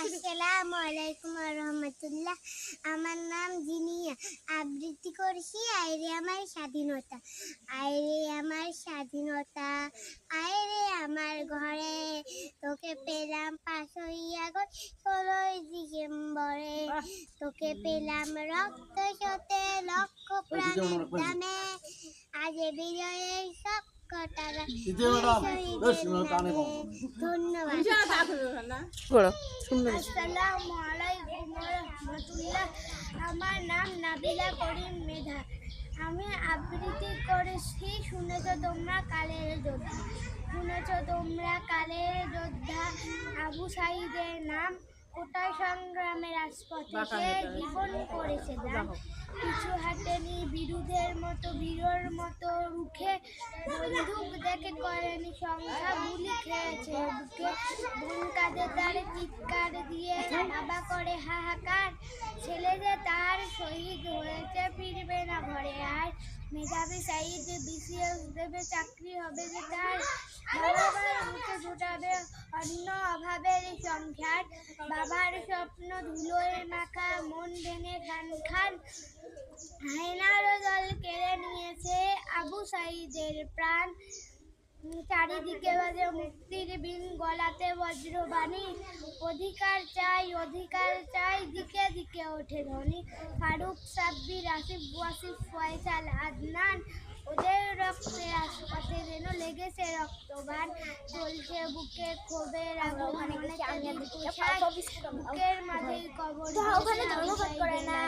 আসসালামু আলাইকুম রহমতুল্লাহ আমার নাম জিনিয়া। আবৃত্তি করছি আইরে আমার স্বাধীনতা। আইরে আমার স্বাধীনতা আইরে আমার ঘরে। তোকে পেলাম পাঁচই আগস্ট ষোলোই ডিসেম্বরে। তোকে পেলাম রক্ত সতে লক্ষ প্রাণের দামে। আজ বিজয়ের সক্ষ টাকা দ্বিতীয় ম্যাডাম বেশ কানে কম ধন্যবাদ। পড়ো সুন্দর। আসসালামু আলাইকুম রহমতুল্লাহ। আমার নাম নাবিলা করিম মেধা। আমি আবৃত্তি করেছি শুনেছ তোমরা কালের যোদ্ধা। শুনেছ তোমরা কালের যোদ্ধা। আবু সাইদের নাম কোটায় সংগ্রামের রাজপথে সে জীবন করেছে দান কিছু হাতেনি বিরুদ্ধের মতো বীরর মতো রুখে বন্দুক দেখে করেনি সংখ্যা গুলি খেয়েছে বুকে। বোন কাঁধে তার চিৎকার দিয়ে বাবা করে হাহাকার। ছেলে যে তার শহীদ হয়েছে ফিরবে না ঘরে আর। মেধাবী সাইদ বিসিএস দেবে চাকরি হবে যে তার। বাবার মুখে জোটাবে অন্য অভাবের সংখ্যার বাবার স্বপ্ন ধুলোয় মাখা, মন ভেঙে খান খান। হায়নারও দল কেড়ে নিয়েছে আবু সাইদের প্রাণ। চারিদিকে বাজে মুক্তির বিন, গলাতে বজ্রবাণী। অধিকার চাই অধিকার চাই, দিকে দিকে ওঠে ধনী ফারুক সাব্বির, আসিফ ওয়াসিফ, ফয়সাল আদনান। ওদের রক্তে আশপাশে যেন লেগেছে রক্তবান চলছে বুকে ক্ষোভের আগুন বুকের মাঝে কবর ওখানে ধর্মঘট করে না